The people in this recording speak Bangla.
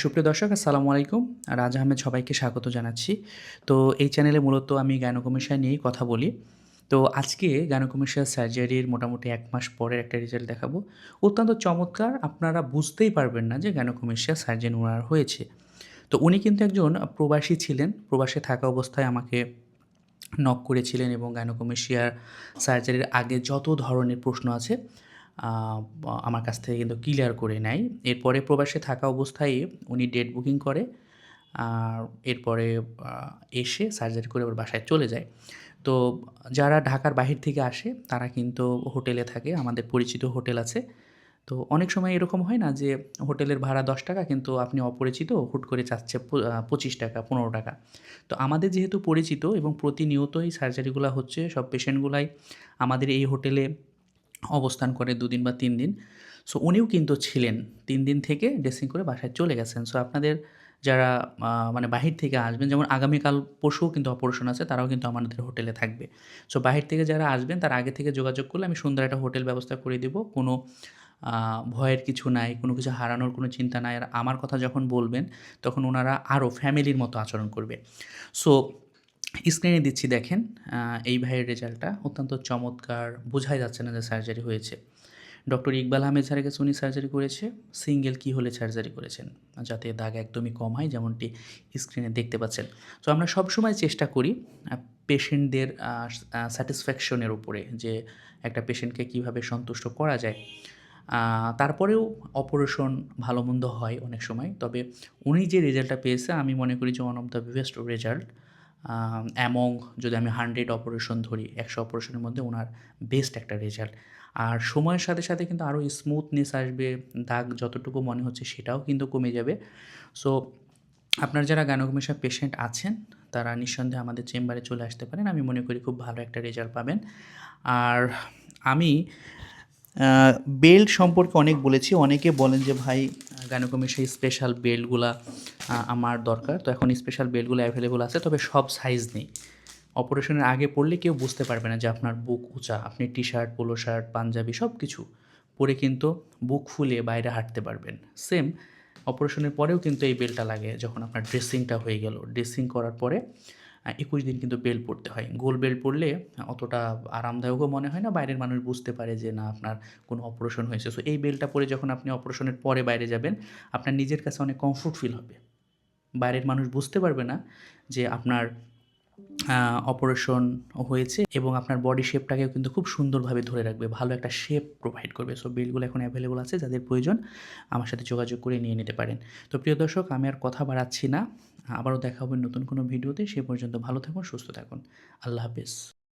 সুপ্রিয় দর্শক, আসসালামু আলাইকুম। রাজ আহমেদ সবাইকে স্বাগত জানাচ্ছি। তো এই চ্যানেলে মূলত আমি গাইনোকমেশিয়া নিয়েই কথা বলি। তো আজকে গাইনোকমেশিয়া সার্জারির মোটামুটি এক মাস পরের একটা রেজাল্ট দেখাবো। অত্যন্ত চমৎকার, আপনারা বুঝতেই পারবেন না যে গাইনোকমেশিয়া সার্জন ওনার হয়েছে। তো উনি কিন্তু একজন প্রবাসী ছিলেন, প্রবাসে থাকা অবস্থায় আমাকে নক করেছিলেন এবং গাইনোকমেশিয়ার সার্জারির আগে যত ধরনের প্রশ্ন আছে আমার কাছ থেকে কিন্তু ক্লিয়ার করে নেয়। এরপরে প্রবাসে থাকা অবস্থায় উনি ডেট বুকিং করে, আর এরপরে এসে সার্জারি করে ওর বাসায় চলে যায়। তো যারা ঢাকার বাহির থেকে আসে, তারা কিন্তু হোটেলে থাকে, আমাদের পরিচিত হোটেল আছে। তো অনেক সময় এরকম হয় না যে হোটেলের ভাড়া দশ টাকা, কিন্তু আপনি অপরিচিত, হুট করে চাচ্ছে পঁচিশ টাকা, পনেরো টাকা। তো আমাদের যেহেতু পরিচিত এবং প্রতিনিয়ত এই সার্জারিগুলো হচ্ছে, সব পেশেন্টগুলাই আমাদের এই হোটেলে অবস্থান করে দুদিন বা তিন দিন। সো উনিও কিন্তু ছিলেন। তিন দিন থেকে ড্রেসিং করে বাসায় চলে গেছেন। সো আপনাদের যারা মানে বাহির থেকে আসবেন, যেমন আগামীকাল পরশুও কিন্তু অপারেশন আছে, তারাও কিন্তু আমাদের হোটেলে থাকবে। সো বাহির থেকে যারা আসবেন, তার আগে থেকে যোগাযোগ করলে আমি সুন্দর একটা হোটেল ব্যবস্থা করে দিব। কোনো ভয়ের কিছু নাই, কোনো কিছু হারানোর কোনো চিন্তা নাই। আর আমার কথা যখন বলবেন, তখন ওনারা আরও ফ্যামিলির মতো আচরণ করবে। সো স্ক্রিনে দিচ্ছি, দেখেন এই ভাইয়ের রেজাল্টটা অত্যন্ত চমৎকার। বোঝাই যাচ্ছে না যে সার্জারি হয়েছে। ডক্টর ইকবাল আহমেদ স্যারের কাছে উনি সার্জারি করেছে। সিঙ্গেল কি হলে সার্জারি করেছেন? যাতে দাগ একদমই কম হয়, যেমনটি স্ক্রিনে দেখতে পাচ্ছেন। তো আমরা সবসময় চেষ্টা করি পেশেন্টদের স্যাটিসফ্যাকশনের উপরে যে একটা পেশেন্টকে কীভাবে সন্তুষ্ট করা যায়। তারপরেও অপারেশন ভালো মন্দ হয় অনেক সময়। তবে উনি যে রেজাল্টটা পেয়েছে, আমি মনে করি যে one of the best result among যদি আমি হান্ড্রেড অপারেশন ধরি, একশো অপারেশনের মধ্যে ওনার বেস্ট একটা রেজাল্ট আর সময়ের সাথে সাথে কিন্তু আরও স্মুথনেস আসবে, দাগ যতটুকু মনে হচ্ছে সেটাও কিন্তু কমে যাবে। সো আপনার যারা গানকমেশা পেশেন্ট আছেন, তারা নিঃসন্দেহে আমাদের চেম্বারে চলে আসতে পারেন, আমি মনে করি খুব ভালো একটা রেজাল্ট পাবেন। আর আমি বেল্ট সম্পর্কে অনেক বলেছি, অনেকে বলেন যে ভাই গানকমেশা স্পেশাল বেল্টগুলা আমার দরকার। তো এখন স্পেশাল বেল্টগুলো অ্যাভেলেবল আছে, তবে সব সাইজ নেই। অপারেশনের আগে পড়লে কেউ বুঝতে পারবে না যে আপনার বুক উঁচা। আপনি T shirt polo shirt panjabi সব কিছু পরে কিন্তু বুক ফুলে বাইরে হাঁটতে পারবেন। সেম অপারেশনের পরেও কিন্তু এই বেলটা লাগে যখন আপনার ড্রেসিংটা হয়ে গেল। ড্রেসিং করার পরে একুশ দিন কিন্তু বেল পড়তে হয়। গোল বেল পড়লে অতটা আরামদায়কও মনে হয় না, বাইরের মানুষ বুঝতে পারে যে না, আপনার কোনো অপারেশন হয়েছে। সো এই বেলটা পরে যখন আপনি অপারেশনের পরে বাইরে যাবেন, আপনার নিজের কাছে অনেক কমফোর্ট ফিল হবে। বাইরের মানুষ বুঝতে পারবে না যে আপনার অপারেশন হয়েছে এবং আপনার বডি শেপটাকেও কিন্তু খুব সুন্দরভাবে ধরে রাখবে। ভালো একটা শেপ প্রোভাইড করবে। সো বিলগুলো এখন অ্যাভেলেবল আছে, যাদের প্রয়োজন, আমার সাথে যোগাযোগ করে নিয়ে নিতে পারেন। তো, প্রিয় দর্শক, আমি আর কথা বাড়াচ্ছি না। আবারও দেখা হবে নতুন কোনো ভিডিওতে। সে পর্যন্ত ভালো থাকুন, সুস্থ থাকুন। আল্লাহ হাফেজ।